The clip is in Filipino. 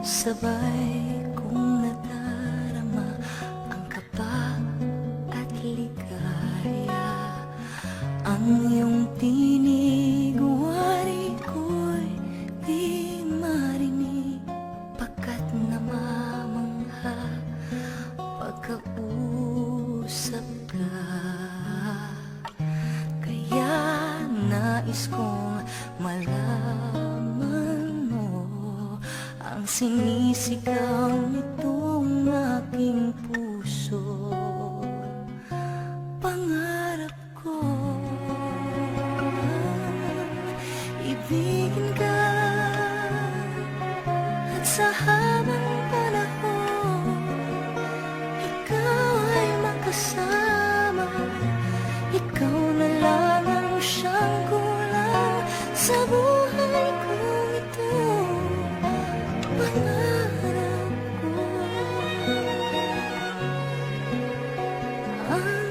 Sabay kong nadarama ang kaba at ligaya. Ang iyong tinig, wari ko'y di marinig Pagkat namamangha. Pagkausap ka Kaya nais kong Ang sinisigaw nitong aking puso Pangarap ko Ibigin ka. At sa habang panahon ikaw ay makasama. Ikaw na lang ang siyang kulang Sa buhay Ang